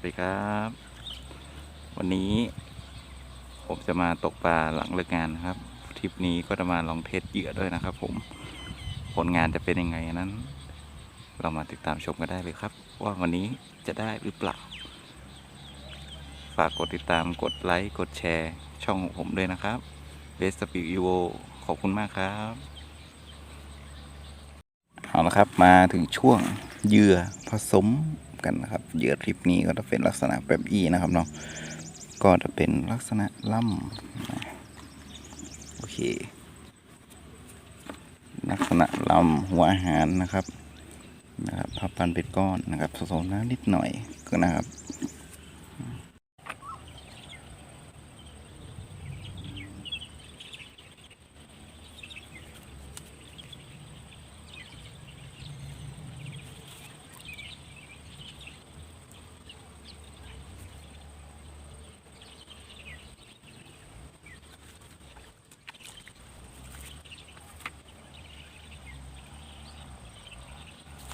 วัสดีครับ วันนี้ผมจะมาตกปลาหลังเลิกงานนะครับทริปนี้ก็จะมาลองเทสเหยื่อด้วยนะครับ ผมผลงานจะเป็นยังไงนั้น เรามาติดตามชมกันได้เลยครับ ว่าวันนี้จะได้หรือเปล่า ฝากกดติดตามกดไลค์กดแชร์ ช่องของผมด้วยนะครับเบสปีอีโวขอบคุณมากครับเอาละครับมาถึงช่วงเหยื่อผสม กันนะครับเหยื่อทริปนี้ก็จะเป็นลักษณะแบบอีนะครับเนาะก็จะเป็นลักษณะล่ำโอเค ลักษณะลำหัวอาหารนะครับนะครับพับพันเป็นก้อนนะครับผสมน้ำนิดหน่อยก็นะครับ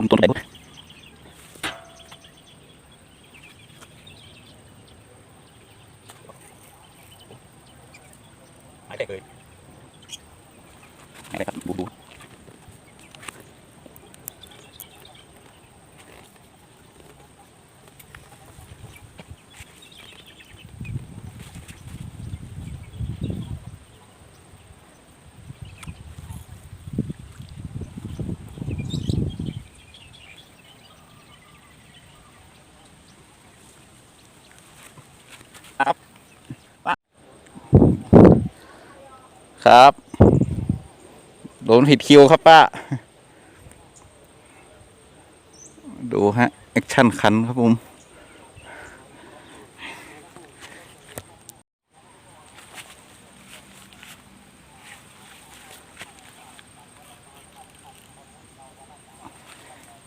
โดนตัวไหนบ้างหายไปเลยหายไปครับดูดู ครับโดนผิดคิวครับป้า ดูฮะ แอคชั่นคันครับผม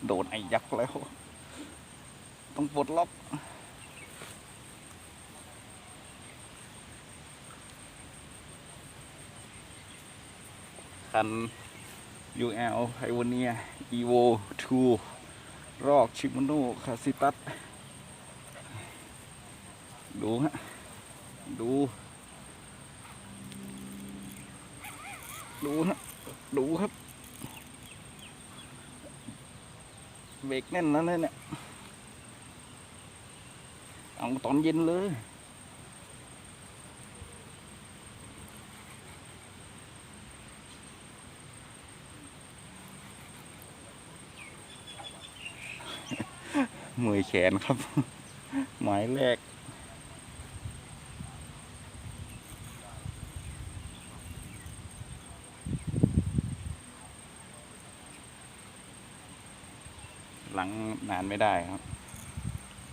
โดนไอ้ยักษ์แล้ว ต้องปลดล็อก คัน UL Pioneer Evo 2รอกชิมโนคาซิตัส ดูฮะ ดู ดูฮะ ดูครับ เบรกแน่นนะเนี่ย เอาตอนเย็นเลย มือแขนครับ หมายแรก หลังนานไม่ได้ครับ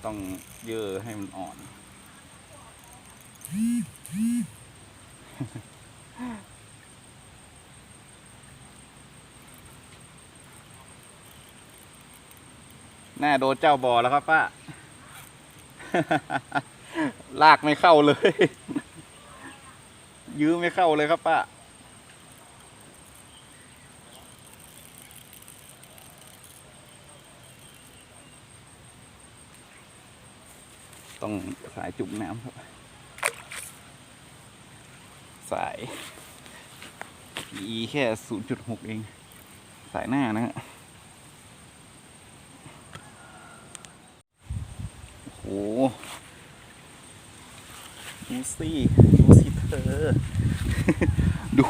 ต้องเยื่อให้มันอ่อน แน่โดนเจ้าบ่อแล้วครับป้า ลากไม่เข้าเลย ยื้อไม่เข้าเลยครับป้า ต้องสายจุ่มน้ำครับ สาย E แค่ 0.6 เอง สายหน้านะฮะ โอ้โห ดูสิ ดูสิเธอ ดู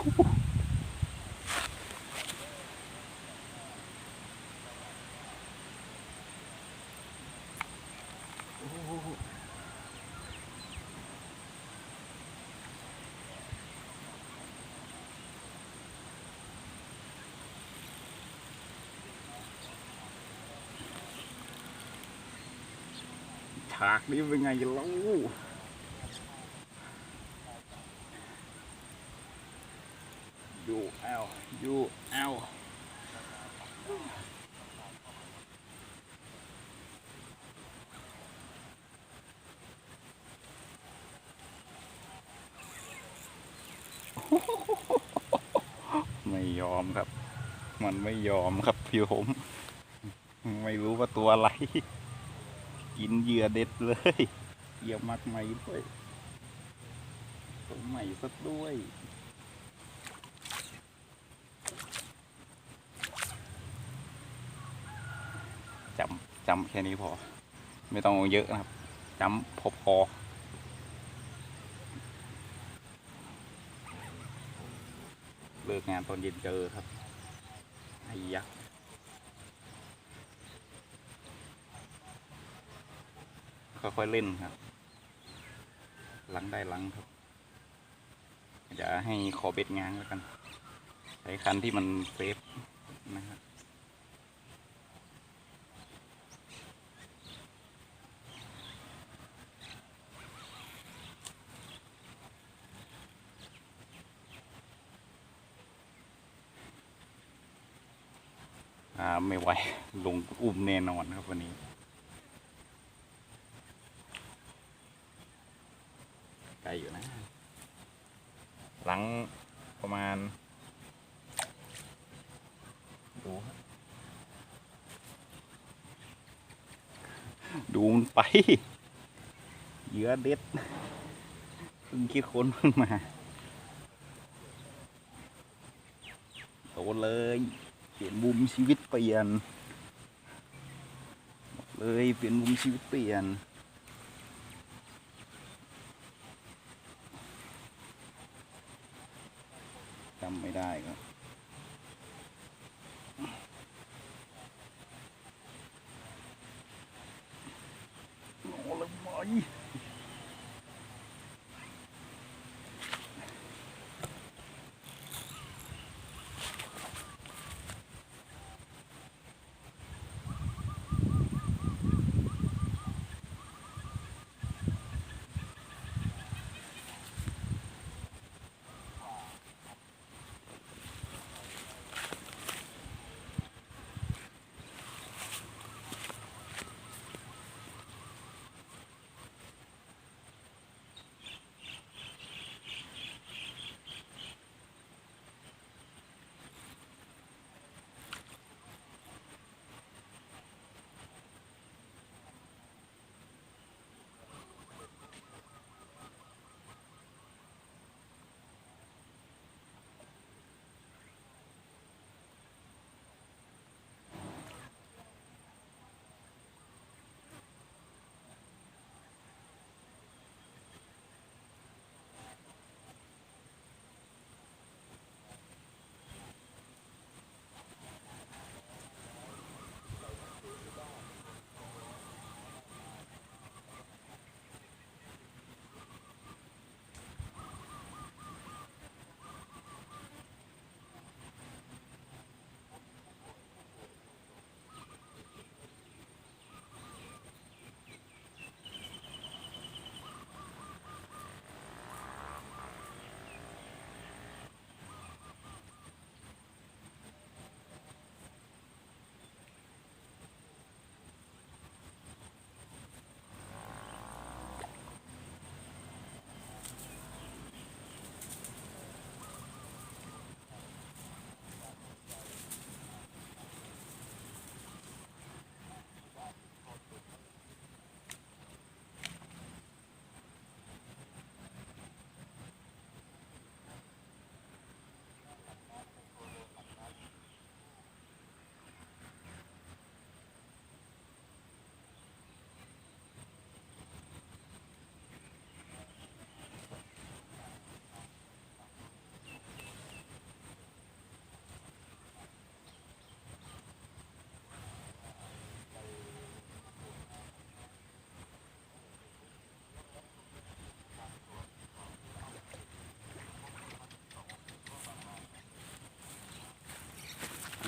ากนี้เป็นไงกันแล้วยูเอลยูเอลไม่ยอมครับ มันไม่ยอมครับพี่ผม ไม่รู้ว่าตัวอะไร กินเหยื่อเด็ดเลยเหยื่อมักใหม่ด้วยตัวใหม่สักด้วยจำจำแค่นี้พอ ไม่ต้องเอาเยอะนะครับจำพอพอเลิกงานตอนเย็นเจอครับไอ้ยักษ์ ค่อยๆเล่นครับหลังได้หลังครับจะให้ขอเบ็ดงานแล้วกันใช้คันที่มันเซฟนะครับอ่าไม่ไหวลงอุ้มแน่นอนครับวันนี้ ไกลอยู่นะ หลังประมาณดูดูมันไป เยื่อเด็ดเพิ่งคิดค้นเพิ่งมาโตเลยเปลี่ยนมุมชีวิตเปลี่ยนเลยเปลี่ยนมุมชีวิตเปลี่ยน จำไม่ได้ครับ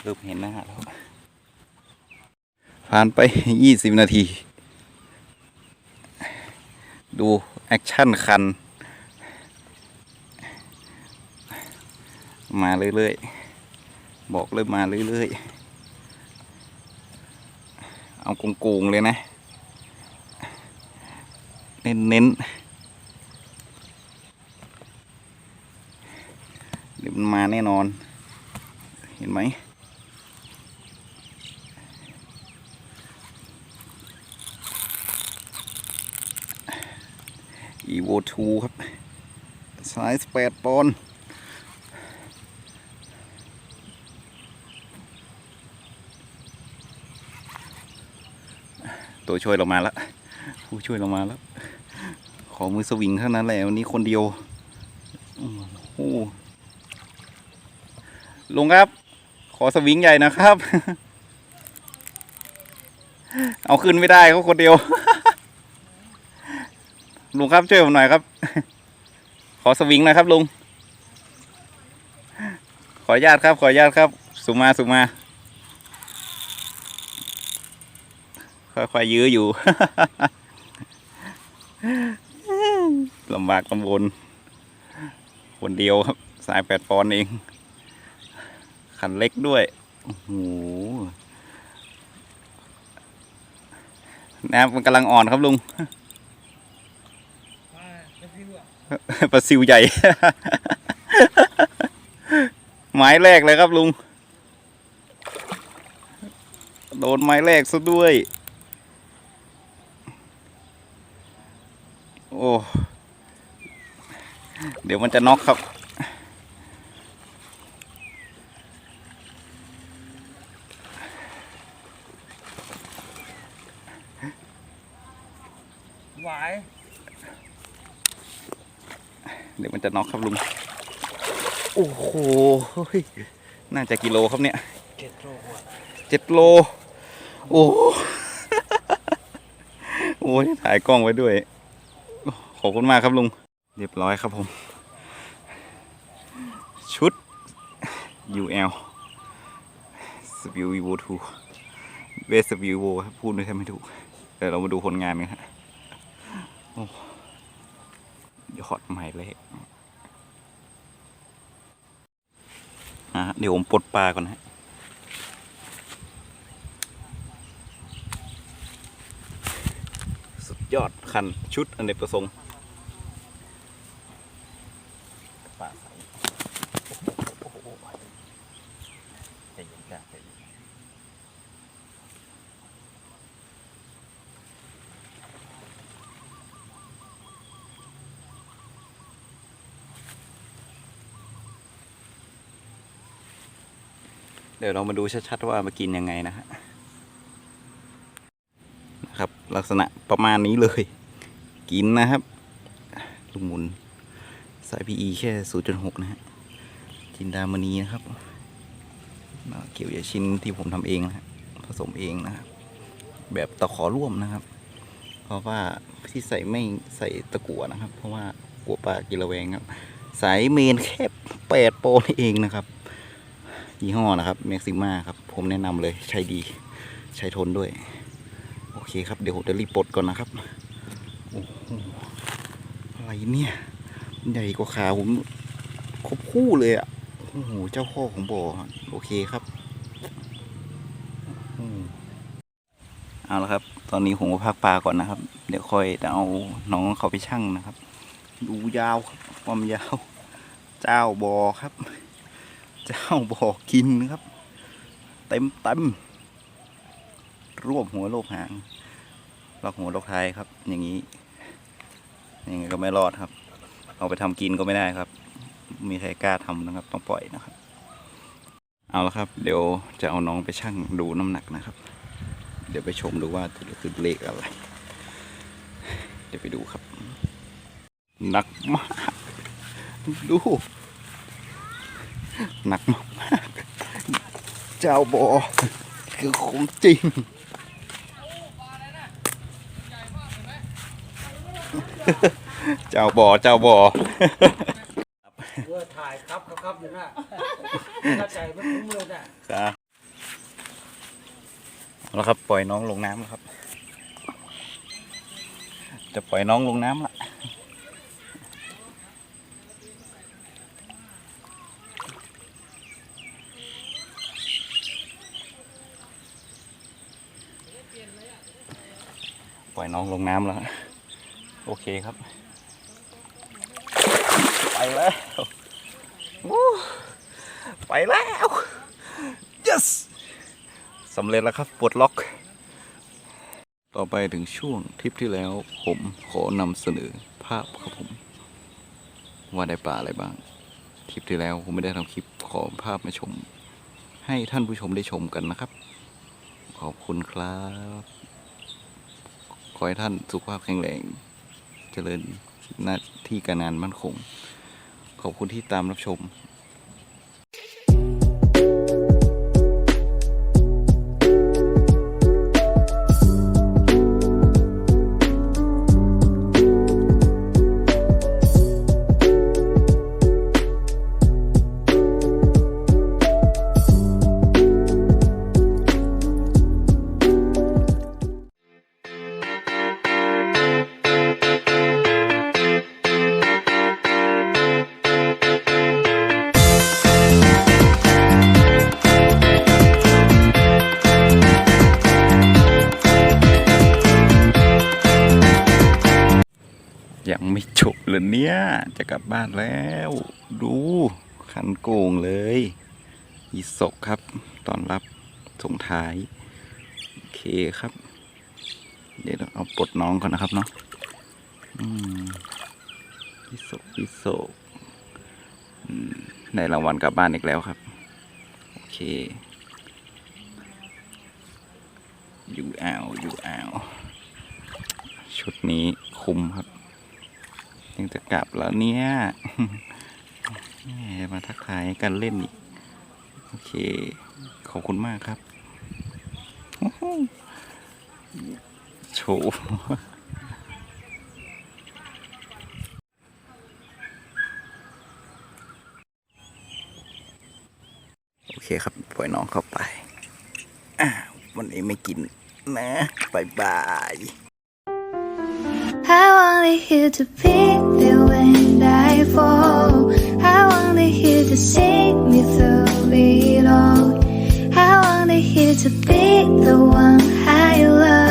เริ่มเห็นหน้าแล้วผ่านไปยี่สิบนาที ดูแอคชั่นคัน มาเรื่อยๆ บอกเลยมาเรื่อยๆ เอาโกงเลยนะ เน้นๆเดี๋ยวมันมาแน่นอน เห็นไหม อีโวทูครับสายแปดปอนตัวช่วยเรามาแล้วผู้ช่วยเรามาแล้ว ขอมือสวิงเท่านั้นแหละวันนี้คนเดียวโอ้โหลุงครับ ขอสวิงใหญ่นะครับ เอาขึ้นไม่ได้เขาคนเดียว ลุงครับช่วยผมหน่อยครับ ขอสวิงหนะครับลุง ขออนุญาตครับ ขออนุญาตครับ สุมาสุมา ค่อยๆยื้ออยู่ ลำบากลำบน คนเดียวครับ สายแปดปอนเองคันเล็กด้วยโอ้โหน้ำมันกำลังอ่อนครับลุง ปลาซิวใหญ่ ไม้แรกเลยครับลุง โดนไม้แรกซะด้วย โอ้ เดี๋ยวมันจะน็อกครับ หวาย เดี๋ยวมันจะน็อกครับลุง โอ้โห น่าจะกิโลครับเนี่ยเจ็ดโลกว่าเจ็ดโล โอ้โหโอ้ยถ่ายกล้องไว้ด้วย ขอบคุณมากครับลุง เรียบร้อยครับผม ชุด UL s v i v o 2 Best s v i v o ครับพูดไม่ใช่ไม่ถูก แต่เรามาดูผลงานกันฮะโอ้ ยอดใหม่เลยนะเดี๋ยวผมปลดปลาก่อนนะสุดยอดคันชุดอันเนกประสงค์ป่าใสโอ้โหใจเย็นจ้ะใจเย็นเดี๋ยวเรามาดูชัดๆว่ามากินยังไงนะฮะนะครับ ลักษณะประมาณนี้เลย กินนะครับ ลูกหมุน สาย PE แค่ 0.6 นะฮะจินดามณีนะครับเกี่ยวยาชิ้นที่ผมทำเองนะฮะผสมเองนะครับ แบบตะขอร่วมนะครับ เพราะว่าที่ใส่ไม่ใส่ตะกั่วนะครับ เพราะว่ากลัวปลากินระแวงครับ สายเมนแค่8โปรเองนะครับ ยี่ห้อนะครับเม็กซิมาครับ ผมแนะนำเลยใช้ดี ใช้ทนด้วย โอเคครับ เดี๋ยวผมจะรีบปลดก่อนนะครับ โอ้โห อะไรเนี่ย ใหญ่กว่าขาผมครบคู่เลยอะ่ะ โอ้โห เจ้าข้อของบ่อโอเคครับเอาละครับ ตอนนี้ผมก็พักปลาก่อนนะครับ เดี๋ยวค่อยจะเอาน้องเขาไปชั่งนะครับ ดูยาวครับความยาว เจ้าบอครับ เจ้าบอกกินครับ เต็มเต็มรวบหัวโลกหางลอกหัวโลกท้ายครับ อย่างนี้อยังไงก็ไม่รอดครับ เอาไปทำกินก็ไม่ได้ครับ มีใครกล้าทำนะครับ ต้องปล่อยนะครับ เอาละครับ เดี๋ยวจะเอาน้องไปชั่งดูน้ำหนักนะครับ เดี๋ยวไปชมดูว่าจะคือเลขอะไร เดี๋ยวไปดูครับหนักมากดู หนักมากๆเจ้าบอคือของจริงเจ้าบอเจ้าบอเมื่อถ่ายครับครับครับอยู่น่ะเข้าใจไม่คุ้มเลยน่ะครับเอาละครับปล่อยน้องลงน้ำแล้วครับ จะปล่อยน้องลงน้ำละ ปล่อยน้องลงน้ำแล้ว โอเคครับ ไปแล้วไปแล้ว yes สำเร็จแล้วครับปลดล็อก ต่อไปถึงช่วงทริปที่แล้ว ผมขอนำเสนอภาพครับผม ว่าได้ปลาอะไรบ้าง ทริปที่แล้วผมไม่ได้ทำคลิปขอภาพมาชม ให้ท่านผู้ชมได้ชมกันนะครับ ขอบคุณครับ อให้ท่านสุขภาพแข็งแรง เจริญหน้าที่การงานมั่นคง ขอบคุณที่ตามรับชม กลับบ้านแล้ว ดูคันโกงเลย อีศกครับ ตอนรับส่งท้าย โอเคครับ เดี๋ยวเราเอาปลดน้องก่อนนะครับเนาะอีศกอีศกอืมได้รางวัลกลับบ้านอีกแล้วครับ โอเค อยู่อ่าวอยู่อ่าวชุดนี้คุ้มครับ ยังจะกลับแล้วเนี่ยมาทักทายกันเล่นอีก โอเค ขอบคุณมากครับโอ้โหโชว์โอเคครับ ปล่อยน้องเข้าไป วันนี้ไม่กินนะบายบาย I only here to pick me when I fall. I only here to see me through it all. I only here to be the one I love.